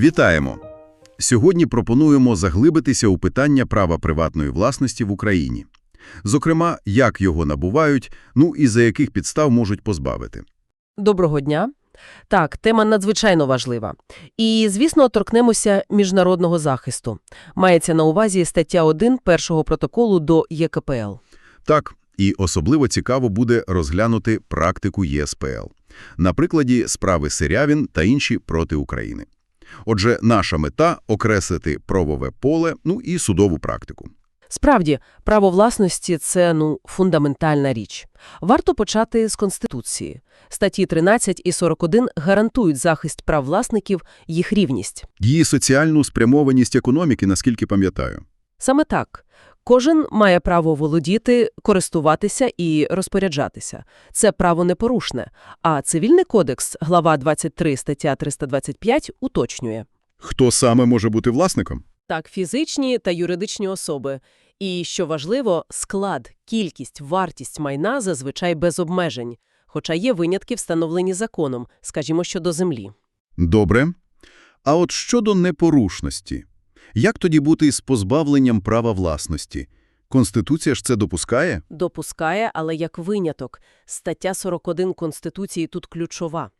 Вітаємо! Сьогодні пропонуємо заглибитися у питання права приватної власності в Україні. Зокрема, як його набувають, ну і за яких підстав можуть позбавити. Доброго дня. Так, тема надзвичайно важлива. І, звісно, торкнемося міжнародного захисту. Мається на увазі стаття 1 першого протоколу до ЄКПЛ. Так, і особливо цікаво буде розглянути практику ЄСПЛ. На прикладі справи Сирявін та інші проти України. Отже, наша мета – окреслити правове поле, ну і судову практику. Справді, право власності – це, ну, фундаментальна річ. Варто почати з Конституції. Статті 13 і 41 гарантують захист прав власників, їх рівність. Її соціальну спрямованість економіки, наскільки пам'ятаю. Саме так. Кожен має право володіти, користуватися і розпоряджатися. Це право непорушне. А Цивільний кодекс, глава 23, стаття 325, уточнює. Хто саме може бути власником? Так, фізичні та юридичні особи. І, що важливо, склад, кількість, вартість майна зазвичай без обмежень. Хоча є винятки, встановлені законом, скажімо, щодо землі. Добре. А от щодо непорушності. Як тоді бути з позбавленням права власності? Конституція ж це допускає? Допускає, але як виняток. Стаття 41 Конституції тут ключова.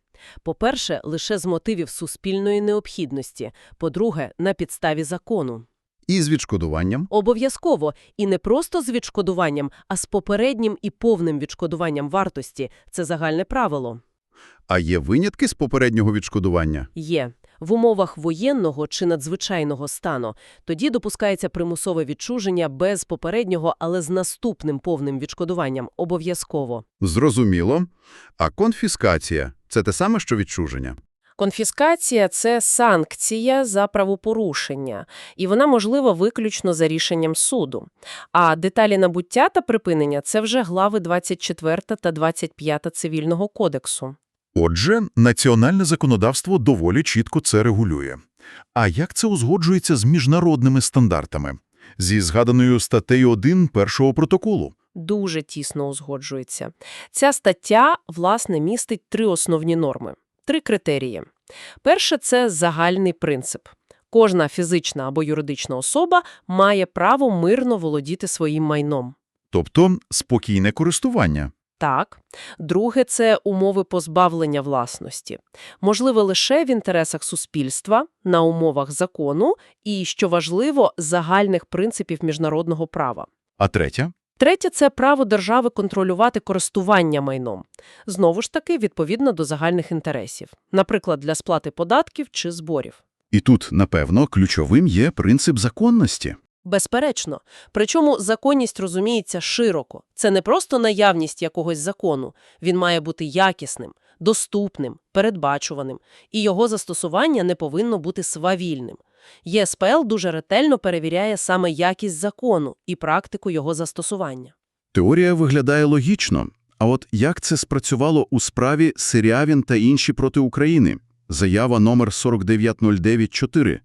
По-перше, лише з мотивів суспільної необхідності. По-друге, на підставі закону. І з відшкодуванням? Обов'язково. І не просто з відшкодуванням, а з попереднім і повним відшкодуванням вартості. Це загальне правило. А є винятки з попереднього відшкодування? Є. В умовах воєнного чи надзвичайного стану тоді допускається примусове відчуження без попереднього, але з наступним повним відшкодуванням. Обов'язково. Зрозуміло. А конфіскація – це те саме, що відчуження? Конфіскація – це санкція за правопорушення, і вона можлива виключно за рішенням суду. А деталі набуття та припинення – це вже глави 24 та 25 Цивільного кодексу. Отже, національне законодавство доволі чітко це регулює. А як це узгоджується з міжнародними стандартами? Зі згаданою статтею 1 першого протоколу? Дуже тісно узгоджується. Ця стаття, власне, містить три основні норми. Три критерії. Перше – це загальний принцип. Кожна фізична або юридична особа має право мирно володіти своїм майном. Тобто спокійне користування. Так. Друге – це умови позбавлення власності. Можливе лише в інтересах суспільства, на умовах закону і, що важливо, загальних принципів міжнародного права. А третє? Третє – це право держави контролювати користування майном. Знову ж таки, відповідно до загальних інтересів. Наприклад, для сплати податків чи зборів. І тут, напевно, ключовим є принцип законності. Безперечно. Причому законність розуміється широко. Це не просто наявність якогось закону. Він має бути якісним, доступним, передбачуваним. І його застосування не повинно бути свавільним. ЄСПЛ дуже ретельно перевіряє саме якість закону і практику його застосування. Теорія виглядає логічно. А от як це спрацювало у справі Сирявін та інші проти України? Заява номер 49094.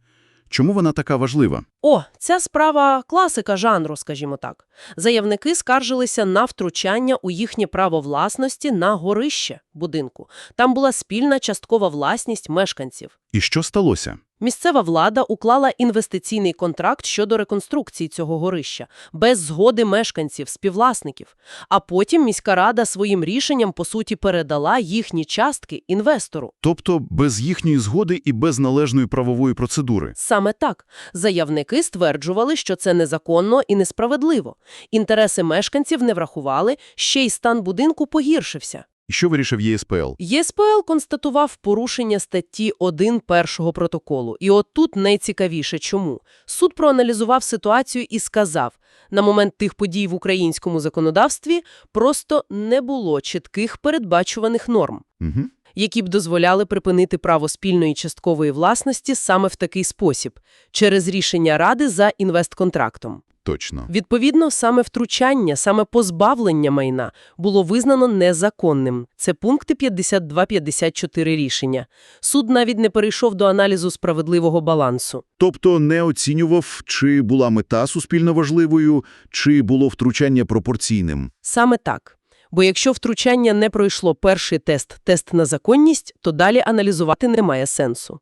Чому вона така важлива? О, ця справа – класика жанру, скажімо так. Заявники скаржилися на втручання у їхнє право власності на горище будинку. Там була спільна часткова власність мешканців. І що сталося? Місцева влада уклала інвестиційний контракт щодо реконструкції цього горища без згоди мешканців, співвласників. А потім міська рада своїм рішенням, по суті, передала їхні частки інвестору. Тобто без їхньої згоди і без належної правової процедури. Саме так. Заявники стверджували, що це незаконно і несправедливо. Інтереси мешканців не врахували, ще й стан будинку погіршився. І що вирішив ЄСПЛ? ЄСПЛ констатував порушення статті 1 першого протоколу. І от тут найцікавіше чому. Суд проаналізував ситуацію і сказав, на момент тих подій в українському законодавстві просто не було чітких передбачуваних норм, Угу. Які б дозволяли припинити право спільної часткової власності саме в такий спосіб, через рішення Ради за інвестконтрактом. Точно. Відповідно, саме втручання, саме позбавлення майна було визнано незаконним. Це пункти 52-54 рішення. Суд навіть не перейшов до аналізу справедливого балансу. Тобто не оцінював, чи була мета суспільно важливою, чи було втручання пропорційним. Саме так. Бо якщо втручання не пройшло перший тест, тест на законність, то далі аналізувати немає сенсу.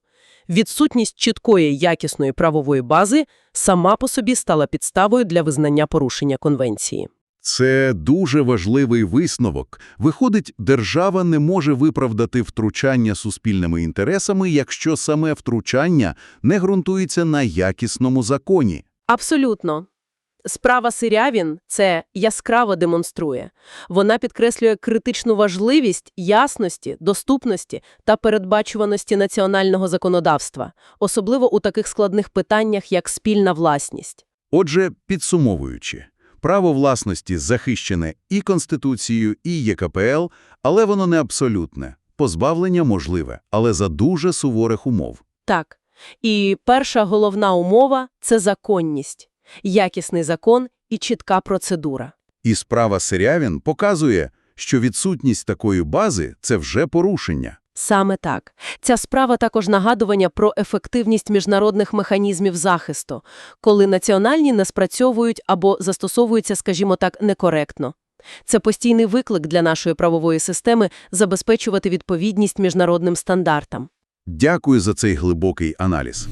Відсутність чіткої якісної правової бази сама по собі стала підставою для визнання порушення конвенції. Це дуже важливий висновок. Виходить, держава не може виправдати втручання суспільними інтересами, якщо саме втручання не ґрунтується на якісному законі. Абсолютно. Справа Сирявін це яскраво демонструє. Вона підкреслює критичну важливість ясності, доступності та передбачуваності національного законодавства, особливо у таких складних питаннях, як спільна власність. Отже, підсумовуючи, право власності захищене і Конституцією, і ЄКПЛ, але воно не абсолютне. Позбавлення можливе, але за дуже суворих умов. Так. І перша головна умова – це законність. Якісний закон і чітка процедура. І справа Сирявін показує, що відсутність такої бази – це вже порушення. Саме так. Ця справа також нагадування про ефективність міжнародних механізмів захисту, коли національні не спрацьовують або застосовуються, скажімо так, некоректно. Це постійний виклик для нашої правової системи забезпечувати відповідність міжнародним стандартам. Дякую за цей глибокий аналіз.